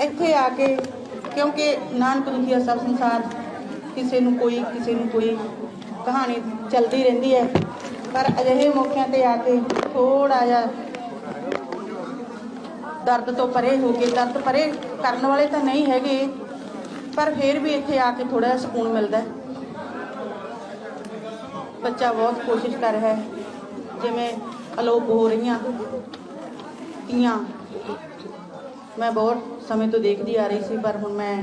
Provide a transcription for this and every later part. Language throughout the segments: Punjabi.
ਇੱਥੇ ਆ ਕੇ, ਕਿਉਂਕਿ ਨਾਨਕ ਦੁਖੀਆ ਸਭ ਸੰਸਾਰ, ਕਿਸੇ ਨੂੰ ਕੋਈ, ਕਿਸੇ ਨੂੰ ਕੋਈ ਕਹਾਣੀ ਚੱਲਦੀ ਰਹਿੰਦੀ ਹੈ। ਪਰ ਅਜਿਹੇ ਮੌਕਿਆਂ ਤੇ ਆ ਕੇ ਥੋੜਾ ਜਿਹਾ ਦਰਦ ਤੋਂ ਪਰੇ ਹੋ ਕੇ, ਦਰਦ ਪਰੇ ਕਰਨ ਵਾਲੇ ਤਾਂ ਨਹੀਂ ਹੈਗੇ, ਪਰ ਫਿਰ ਵੀ ਇੱਥੇ ਆ ਕੇ ਥੋੜਾ ਜਿਹਾ ਸਕੂਨ ਮਿਲਦਾ ਬੱਚਾ ਬਹੁਤ ਕੋਸ਼ਿਸ਼ ਕਰ ਰਿਹਾ ਹੈ, ਜਿਵੇਂ ਅਲੋਪ ਹੋ ਰਹੀਆਂ ਤੀਆਂ ਮੈਂ ਬਹੁਤ ਸਮੇਂ ਤੋਂ ਦੇਖਦੀ ਆ ਰਹੀ ਸੀ, ਪਰ ਹੁਣ ਮੈਂ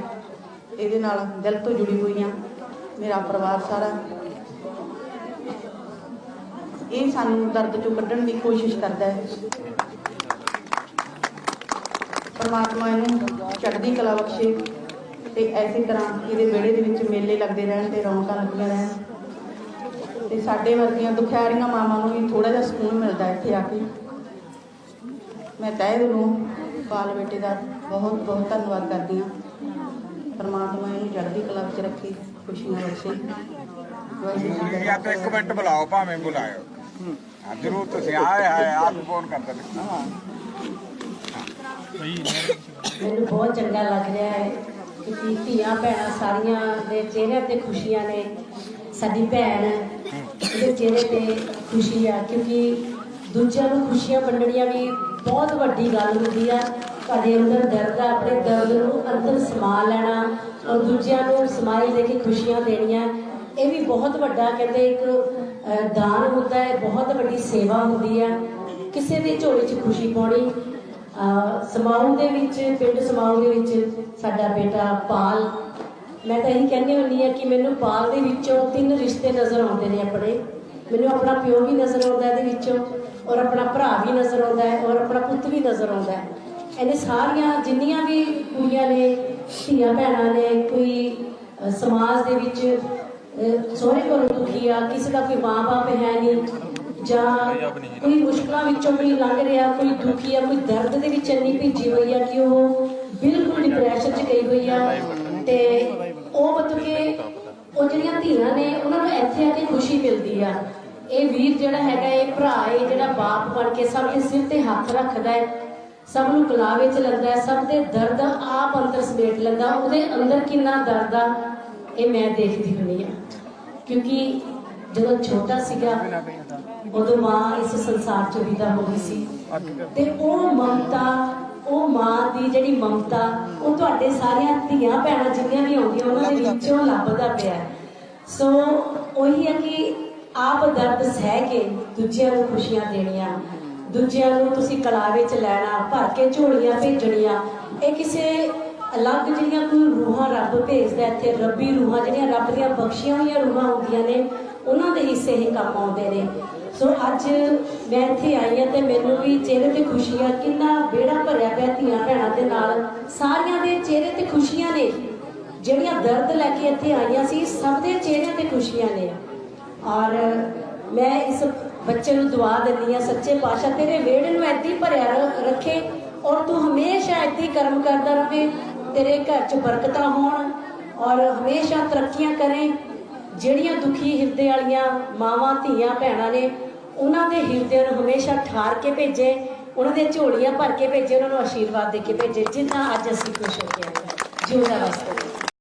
ਇਹਦੇ ਨਾਲ ਦਿਲ ਤੋਂ ਜੁੜੀ ਹੋਈ ਹਾਂ, ਮੇਰਾ ਪਰਿਵਾਰ ਸਾਰਾ। ਇਹ ਸਾਨੂੰ ਦਰਦ ਚੋਂ ਕੱਢਣ ਦੀ ਕੋਸ਼ਿਸ਼ ਕਰਦਾ ਹੈ। ਪਰਮਾਤਮਾ ਇਹਨੂੰ ਚੜ੍ਹਦੀ ਕਲਾ ਬਖਸ਼ੇ ਤੇ ਐਸੀ ਤਰ੍ਹਾਂ ਇਹਦੇ ਵਿਹੜੇ ਦੇ ਵਿੱਚ ਮੇਲੇ ਲੱਗਦੇ ਰਹਿਣ ਤੇ ਰੌਣਕਾਂ ਲੱਗੀਆਂ ਰਹਿਣ। ਤੇ ਸਾਡੇ ਵਰਗੀਆਂ ਦੁਖਿਆਰੀਆਂ ਮਾਵਾਂ ਨੂੰ ਵੀ ਥੋੜਾ ਜਿਹਾ ਸਕੂਨ ਮਿਲਦਾ ਇੱਥੇ ਆ ਕੇ। ਮੈਂ ਤਹਿ ਦਿਲੋਂ ਬਾਲ ਬੇਟੇ ਦਾ ਬਹੁਤ ਬਹੁਤ ਧੰਨਵਾਦ ਕਰਦੀ ਹਾਂ। ਪਰਮਾਤਮਾ ਇਹਨੂੰ ਚੜ੍ਹਦੀ ਕਲਾ ਵਿੱਚ ਰੱਖੇ ਖੁਸ਼ੀਆਂ ਬਖਸ਼ੇ। ਵਾਹਿਗੁਰੂ ਜੀ ਕਾ ਜਾਂ ਤਾਂ ਇੱਕ ਮਿੰਟ ਬੁਲਾਓ ਭਾਵੇਂ ਬੁਲਾਇਓ। ਹਾਂ ਜਰੂਰ ਤੁਸੀਂ ਆਏ ਆਏ ਆਪ ਫੋਨ ਕਰ ਦਿੰਦੇ। ਮੈਨੂੰ ਬਹੁਤ ਚੰਗਾ ਲੱਗ ਰਿਹਾ ਹੈ ਕਿ ਧੀਆਂ ਭੈਣਾਂ ਸਾਰੀਆਂ ਦੇ ਚਿਹਰੇ ਤੇ ਖੁਸ਼ੀਆਂ ਨੇ ਸਾਡੀ ਭੈਣ ਦੇ ਚਿਹਰੇ ਤੇ ਖੁਸ਼ੀ ਆ ਕਿਉਂਕਿ ਦੂਜਿਆਂ ਨੂੰ ਖੁਸ਼ੀਆਂ ਵੰਡਣੀਆਂ ਵੀ ਬਹੁਤ ਵੱਡੀ ਗੱਲ ਹੁੰਦੀ ਆ। ਤੁਹਾਡੇ ਅੰਦਰ ਦਰਦ ਆ, ਆਪਣੇ ਦਰਦ ਨੂੰ ਅੰਦਰ ਸਮਾ ਲੈਣਾ ਔਰ ਦੂਜਿਆਂ ਨੂੰ ਸਮਾਈ ਦੇ ਕੇ ਖੁਸ਼ੀਆਂ ਦੇਣੀਆਂ, ਇਹ ਵੀ ਬਹੁਤ ਵੱਡਾ ਕਹਿੰਦੇ ਇੱਕ ਦਾਨ ਹੁੰਦਾ ਹੈ, ਬਹੁਤ ਵੱਡੀ ਸੇਵਾ ਹੁੰਦੀ ਹੈ ਕਿਸੇ ਦੀ ਝੋਲੀ 'ਚ ਖੁਸ਼ੀ ਪਾਉਣੀ ਅਹ ਦੇ ਵਿੱਚ, ਪਿੰਡ ਸਮਾਉ ਦੇ ਵਿੱਚ ਸਾਡਾ ਬੇਟਾ ਪਾਲ, ਮੈਂ ਤਾਂ ਇਹੀ ਕਹਿੰਦੀ ਹੁੰਦੀ ਆ ਕਿ ਮੈਨੂੰ ਪਾਲ ਦੇ ਵਿੱਚੋਂ ਤਿੰਨ ਰਿਸ਼ਤੇ ਨਜ਼ਰ ਆਉਂਦੇ ਨੇ ਆਪਣੇ। ਮੈਨੂੰ ਆਪਣਾ ਪਿਓ ਵੀ ਨਜ਼ਰ ਆਉਂਦਾ ਇਹਦੇ ਵਿੱਚੋਂ, ਔਰ ਆਪਣਾ ਭਰਾ ਵੀ ਨਜ਼ਰ ਆਉਂਦਾ ਹੈ, ਔਰ ਆਪਣਾ ਪੁੱਤ ਵੀ ਨਜ਼ਰ ਆਉਂਦਾ ਹੈ। ਇਹਨੇ ਸਾਰੀਆਂ, ਜਿੰਨੀਆਂ ਵੀ ਕੁੜੀਆਂ ਨੇ, ਧੀਆਂ ਭੈਣਾਂ ਨੇ, ਕੋਈ ਸਮਾਜ ਦੇ ਵਿੱਚ, ਅਹ, ਸਹੁਰੇ ਦੁਖੀ ਆ, ਕਿਸੇ ਦਾ ਕੋਈ ਮਾਂ-ਬਾਪ ਹੈ ਨਹੀਂ, ਜਾਂ ਕੋਈ ਮੁਸ਼ਕਲਾਂ ਵਿੱਚੋਂ ਵੀ ਲੰਘ ਰਿਹਾ, ਕੋਈ ਦੁਖੀ ਆ, ਕੋਈ ਦਰਦ ਦੇ ਵਿੱਚ ਇੰਨੀ ਭਿੱਜੀ ਹੋਈ ਆ ਕਿ ਉਹ ਬਿਲਕੁਲ ਡਿਪਰੈਸ਼ਨ 'ਚ ਗਈ ਹੋਈ ਆ। ਤੇ ਉਹ ਮਤਲਬ ਕਿ ਉਹ ਜਿਹੜੀਆਂ ਧੀਆਂ ਨੇ, ਉਹਨਾਂ ਨੂੰ ਇੱਥੇ ਆ ਕੇ ਖੁਸ਼ੀ ਮਿਲਦੀ ਆ। ਇਹ ਵੀਰ ਜਿਹੜਾ ਹੈਗਾ, ਇਹ ਭਰਾ, ਇਹ ਜਿਹੜਾ ਬਾਪ ਬਣ ਕੇ ਸਭ ਦੇ ਸਿਰ ਤੇ ਹੱਥ ਰੱਖਦਾ ਹੈ, ਸਭ ਨੂੰ ਗਲਾਵੇ 'ਚ ਲੈਂਦਾ ਹੈ, ਸਭ ਦੇ ਦਰਦ ਆਪ ਅੰਦਰ ਸਮੇਟ ਲੈਂਦਾ ਉਹਦੇ ਅੰਦਰ ਕਿੰਨਾ ਦਰਦ ਆ, ਇਹ ਮੈਂ ਦੇਖਦੀ ਹੁੰਦੀ ਆ। ਕਿਉਂਕਿ ਜਦੋਂ ਛੋਟਾ ਸੀਗਾ, ਉਦੋਂ ਮਾਂ ਇਸ ਸੰਸਾਰ ਚੋਂ ਵਿਦਾ ਹੋ ਗਈ ਸੀ। ਤੇ ਉਹ ਮਮਤਾ ਦੀ ਜਿਹੜੀ ਮਮਤਾ ਉਹ ਤੁਹਾਡੇ ਸਾਰਿਆਂ ਧੀਆਂ ਭੈਣਾਂ ਜਿੰਨੀਆਂ ਵੀ ਆਉਂਦੀਆਂ ਉਹਨਾਂ ਦੇ ਵਿੱਚੋਂ ਲੱਭਦਾ ਪਿਆ। ਸੋ ਉਹੀ ਹੈ ਕਿ ਆਪ ਦਰਦ ਸਹਿ ਕੇ ਦੂਜਿਆਂ ਨੂੰ ਖੁਸ਼ੀਆਂ ਦੇਣੀਆਂ ਦੂਜਿਆਂ ਨੂੰ ਤੁਸੀਂ ਕਲਾਵੇ ਚ ਲੈਣਾ ਭਰ ਕੇ ਝੋਲੀਆਂ ਭੇਜਣੀਆਂ ਇਹ ਕਿਸੇ ਅਲੱਗ ਜਿਹੜੀਆਂ ਕੋਈ ਰੂਹਾਂ ਰੱਬ ਭੇਜਦਾ ਇੱਥੇ ਰੱਬੀ ਰੂਹਾਂ, ਜਿਹੜੀਆਂ ਰੱਬ ਦੀਆਂ ਬਖਸ਼ੀਆਂ ਹੋਈਆਂ ਰੂਹਾਂ ਹੁੰਦੀਆਂ ਨੇ, ਉਹਨਾਂ ਦੇ ਹਿੱਸੇ ਹੀ ਕੰਮ ਆਉਂਦੇ ਨੇ। ਸੋ ਅੱਜ ਮੈਂ ਇੱਥੇ ਆਈ ਹਾਂ ਤੇ ਮੈਨੂੰ ਵੀ ਚਿਹਰੇ ਤੇ ਖੁਸ਼ੀ ਕਿੰਨਾ ਵਿਹੜਾ ਭਰਿਆ ਪਿਆ ਧੀਆਂ ਭੈਣਾਂ ਦੇ ਨਾਲ। ਸਾਰਿਆਂ ਦੇ ਚਿਹਰੇ ਤੇ ਖੁਸ਼ੀਆਂ ਨੇ। ਜਿਹੜੀਆਂ ਦਰਦ ਲੈ ਕੇ ਇੱਥੇ ਆਈਆਂ ਸੀ, ਸਭ ਦੇ ਚਿਹਰਿਆਂ ਤੇ ਖੁਸ਼ੀਆਂ ਨੇ। ਔਰ ਮੈਂ ਇਸ ਬੱਚੇ ਨੂੰ ਦੁਆ ਦਿੰਦੀ ਆ ਸੱਚੇ ਪਾਤਸ਼ਾਹ, ਤੇਰੇ ਵਿਹੜੇ ਨੂੰ ਏਦਾਂ ਹੀ ਭਰਿਆ ਰੱਖੇ ਔਰ ਤੂੰ ਹਮੇਸ਼ਾ ਏਦਾਂ ਕਰਮ ਕਰਦਾ ਰਹੇ ਤੇਰੇ ਘਰ 'ਚ ਬਰਕਤਾਂ ਹੋਣ ਔਰ ਹਮੇਸ਼ਾ ਤਰੱਕੀਆਂ ਕਰੇ, ਜਿਹੜੀਆਂ ਦੁਖੀ ਹਿਰਦੇ ਵਾਲੀਆਂ ਮਾਵਾਂ, ਧੀਆਂ, ਭੈਣਾਂ ਨੇ ਉਹਨਾਂ ਦੇ ਹਿਰਦਿਆਂ ਨੂੰ ਹਮੇਸ਼ਾ ਠਾਰ ਕੇ ਭੇਜੇ, ਉਹਨਾਂ ਦੇ ਝੋਲੀਆਂ ਭਰ ਕੇ ਭੇਜੇ, ਉਹਨਾਂ ਨੂੰ ਆਸ਼ੀਰਵਾਦ ਦੇ ਕੇ ਭੇਜੇ ਜਿੰਨਾ ਅੱਜ ਅਸੀਂ ਖੁਸ਼ ਹੋ ਕੇ ਆਏ ਜਿਉਂਦਾ ਵਾਸਤੇ